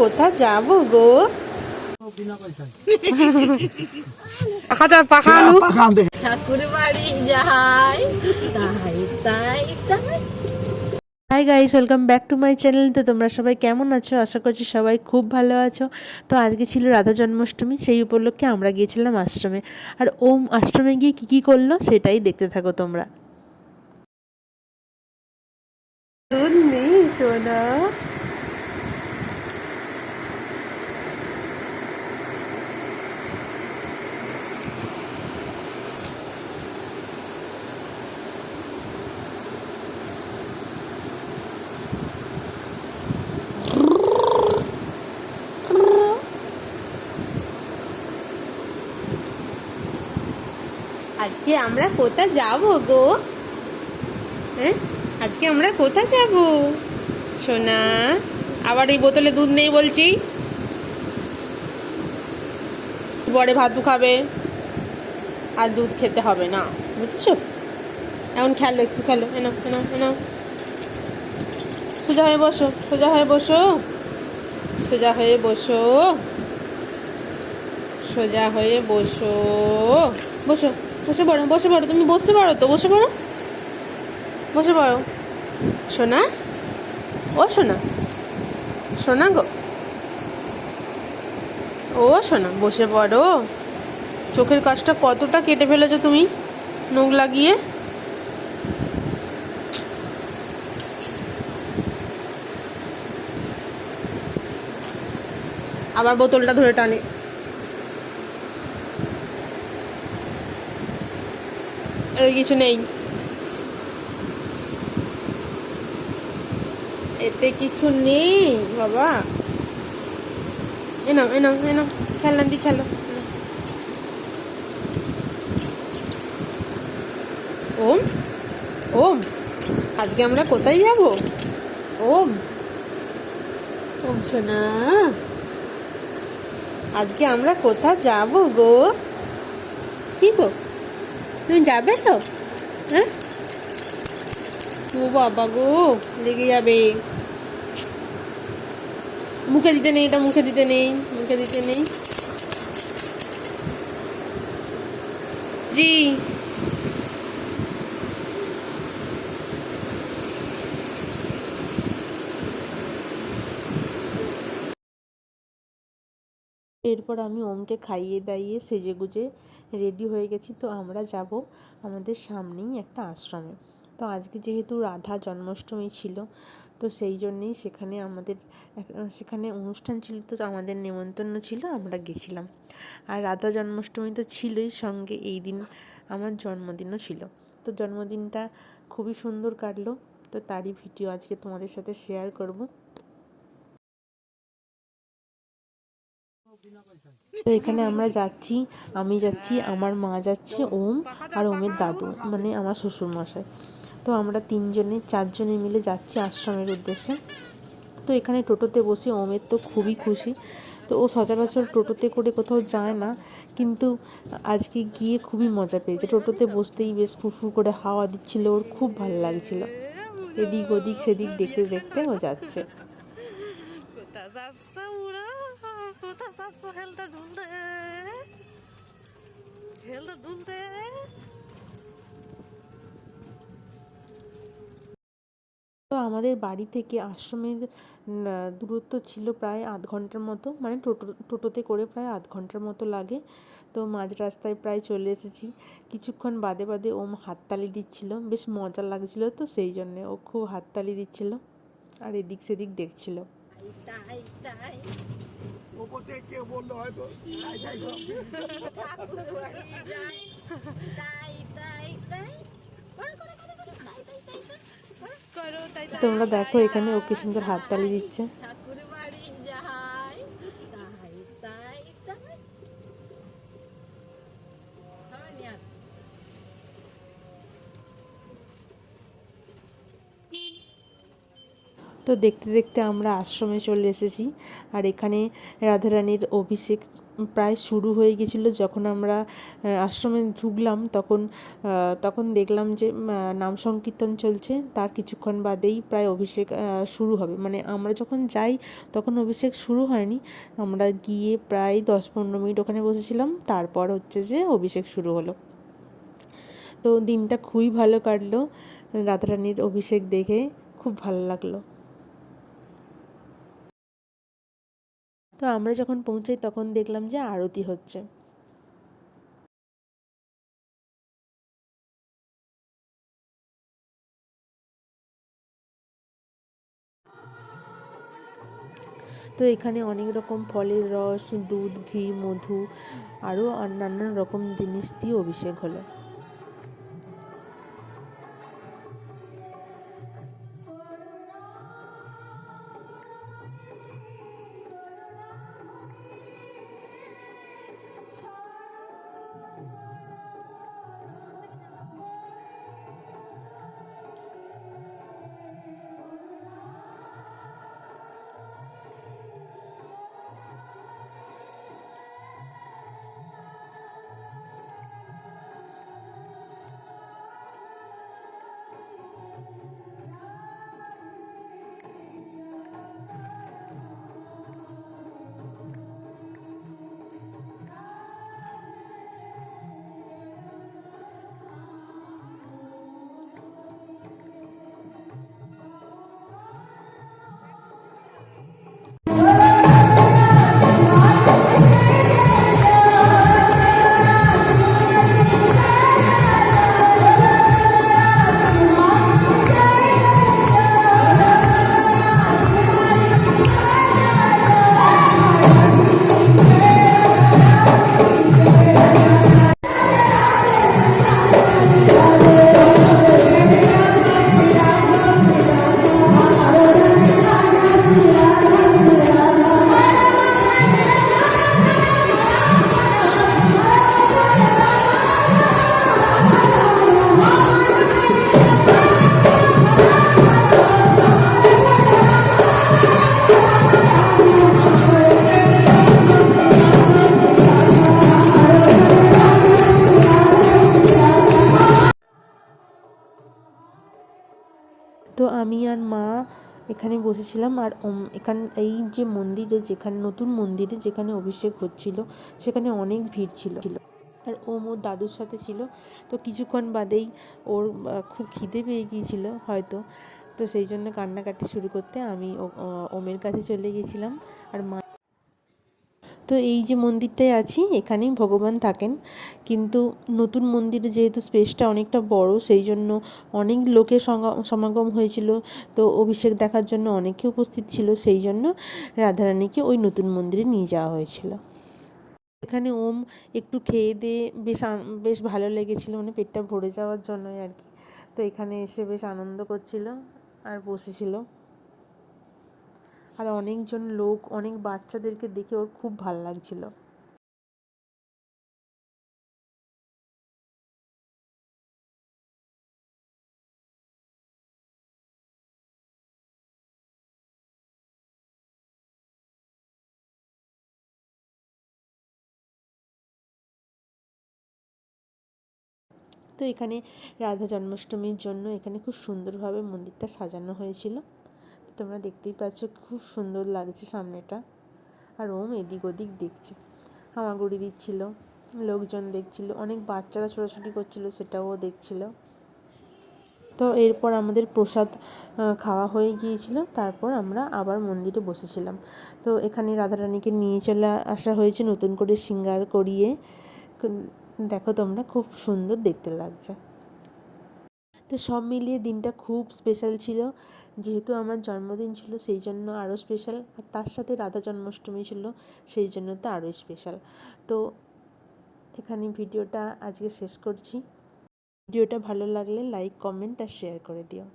কোথা যাব গো? ঠাকুর বাড়ি যাই তাই তাই তাই। Hi guys welcome back to my channel তো তোমরা সবাই কেমন আছো? আশা করছি সবাই খুব ভালো আছো। তো আজকে ছিল রাধা জন্মাষ্টমী সেই উপলক্ষে আমরা গিয়েছিলাম আশ্রমে। আর ওম আশ্রমে গিয়ে কী কী করল সেটাই দেখতে থাকো তোমরা। আজকে আমরা কোথায় যাব গো? হ্যাঁ? আজকে আমরা কোথায় যাব? সোনা, আবার এই বোতলে দুধ নেই বলছি। বড়ে ভাতু খাবে, আর দুধ খেতে হবে না, বুঝছ? এখন খেলো একটু খেলো এনো এনো এনো সোজা হয়ে বসো, সোজা হয়ে বসো। সোজা হয়ে বসো। সোজা হয়ে বসো। বসো। বসে পড়ো বসে পড়ো। তুমি বসতে পারো তো? বসে পড়ো। বসে পড়ো। সোনা? ও সোনা। সোনা গো। ও সোনা, বসে পড়ো। চোখের কাজটা কতটা কেটে ফেলেছো তুমি নখ লাগিয়ে? আবার বোতলটা ধরে টানে। কিছু নেই। এতে কিছু নেই, বাবা। এনাও এনাও এনাও খেলনা দি, খেলো। ওম ওম, আজকে আমরা কোথায় যাব? ওম ওম, সোনা। আজকে আমরা কোথায় যাব গো? কি গো? তুমি যাবে তো? হ্যাঁ? ও বাবা গো, লেগে যাবে। মুখে দিতে নেই এটা, মুখে দিতে নেই, মুখে দিতে নেই। জি। এরপর আমি ওমকে খাইয়ে দাইয়ে সেজে গুজে রেডি হয়ে গেছি, তো আমরা যাব আমাদের সামনেই একটা আশ্রমে। তো আজকে যেহেতু রাধা জন্মাষ্টমী ছিল, তো সেই জন্যেই সেখানে আমাদের সেখানে অনুষ্ঠান ছিল, তো আমাদের নেমন্তন্ন ছিল, আমরা গেছিলাম। আর রাধা জন্মাষ্টমী তো ছিলই সঙ্গে এই দিন আমার জন্মদিনও ছিল। তো জন্মদিনটা খুবই সুন্দর কাটলো, তো তারই ভিডিও আজকে তোমাদের সাথে শেয়ার করব। তো এখানে আমরা যাচ্ছি, আমি যাচ্ছি, আমার মা যাচ্ছে, ওম আর ওমের দাদু মানে আমার শ্বশুর মশাই তো আমরা তিনজনে, চারজনে মিলে যাচ্ছি আশ্রমের উদ্দেশ্যে। তো এখানে টোটোতে বসে ওমের তো খুবই খুশি। তো ও সচরাচর টোটোতে করে কোথাও যায় না, কিন্তু আজকে গিয়ে খুবই মজা পেয়েছে। টোটোতে বসতেই বেশ ফুরফুর করে হাওয়া দিচ্ছিল, ওর খুব ভালো লাগছিল। এদিক ওদিক, সেদিক দেখতে দেখতে ও যাচ্ছে। আমাদের বাড়ি থেকে আশ্রমের দূরত্ব ছিল প্রায় আধ ঘণ্টার মতো মানে টোটো টোটোতে করে প্রায় আধ ঘণ্টার মতো লাগে। তো মাঝ রাস্তায় প্রায় চলে এসেছি। কিছুক্ষণ বাদে বাদে ওম হাততালি দিচ্ছিল বেশ মজা লাগছিল তো সেই জন্যে ও খুব হাততালি দিচ্ছিল আর এদিক সেদিক দেখছিল। তাই তাই ওপর থেকে কেউ বলল হয়তো তাই তাই করো। ঠাকুর বাড়ি যাই তাই। তোমরা দেখো এখানে ও কি সুন্দর হাততালি দিচ্ছে ঠাকুর বাড়ি যাই তাই তাই তাই হবে নি আর? তো দেখতে দেখতে আমরা আশ্রমে চলে এসেছি। আর এখানে রাধারানীর অভিষেক প্রায় শুরু হয়ে গেছিল যখন আমরা আশ্রমে ঢুকলাম, তখন তখন দেখলাম যে নাম সংকীর্তন চলছে। তার কিছুক্ষণ বাদেই প্রায় অভিষেক শুরু হবে। মানে আমরা যখন যাই, তখন অভিষেক শুরু হয়নি। আমরা গিয়ে প্রায় দশ পনেরো মিনিট ওখানে বসেছিলাম। তারপর হচ্ছে যে অভিষেক শুরু হলো। তো দিনটা খুবই ভালো কাটলো। রাধারানীর অভিষেক দেখে খুব ভালো লাগল। তো আমরা যখন পৌঁছাই তখন দেখলাম যে আরতি হচ্ছে। তো এখানে অনেক রকম ফলের রস, দুধ, ঘি, মধু, আরও অন্যান্য রকম জিনিস দিয়ে অভিষেক হলো। তো আমি আর মা এখানে বসেছিলাম আর এখান, এই যে মন্দিরে যেখানে, নতুন মন্দিরে যেখানে অভিষেক হচ্ছিল, সেখানে অনেক ভিড় ছিল। আর ওম ওর দাদুর সাথে ছিল, তো কিছুক্ষণ বাদেই ওর খুব খিদে পেয়ে গিয়েছিল হয়তো। তো সেই জন্য কান্নাকাটি শুরু করতে আমি ওমের কাছে চলে গিয়েছিলাম। আর মা তো এই যে মন্দিরটায় আছি, এখানেই ভগবান থাকেন। কিন্তু নতুন মন্দিরে যেহেতু স্পেসটা অনেকটা বড়, সেই জন্য অনেক লোকের সমাগম হয়েছিল। তো অভিষেক দেখার জন্য অনেকে উপস্থিত ছিল, সেই জন্য রাধারানীকে ওই নতুন মন্দিরে নিয়ে যাওয়া হয়েছিল। এখানে ওম একটু খেয়ে দিয়ে বেশ বেশ ভালো লেগেছিল মানে পেটটা ভরে যাওয়ার জন্যই আর কি। তো এখানে এসে বেশ আনন্দ করছিল আর বসেছিল। আর অনেকজন লোক, অনেক বাচ্চাদেরকে দেখে ওর খুব ভালো লাগছিল। তো এখানে রাধা জন্মাষ্টমীর জন্য এখানে খুব সুন্দরভাবে মন্দিরটা সাজানো হয়েছিল। তোমরা দেখতেই পাচ্ছ, খুব সুন্দর লাগছে সামনেটা। আর ওম এদিক ওদিক দেখছে। হামাগুড়ি দিচ্ছিল, লোকজন দেখছিল, অনেক বাচ্চারা ছোটাছুটি করছিল, সেটাও দেখছিল। তো এরপর আমাদের প্রসাদ খাওয়া হয়ে গিয়েছিল, তারপর আমরা আবার মন্দিরে বসেছিলাম। তো এখানে রাধারানীকে নিয়ে চলে আসা হয়েছে, নতুন করে শৃঙ্গার করিয়ে। দেখো তোমরা, খুব সুন্দর দেখতে লাগছে। তো সব মিলিয়ে দিনটা খুব স্পেশাল ছিল। যেহেতু আমার জন্মদিন ছিল, সেই জন্য আরও স্পেশাল আর তার সাথে রাধা জন্মাষ্টমী ছিল, সেই জন্য তো আরও স্পেশাল তো এখানে ভিডিওটা আজকে শেষ করছি। ভিডিওটা ভালো লাগলে লাইক কমেন্ট আর শেয়ার করে দিও।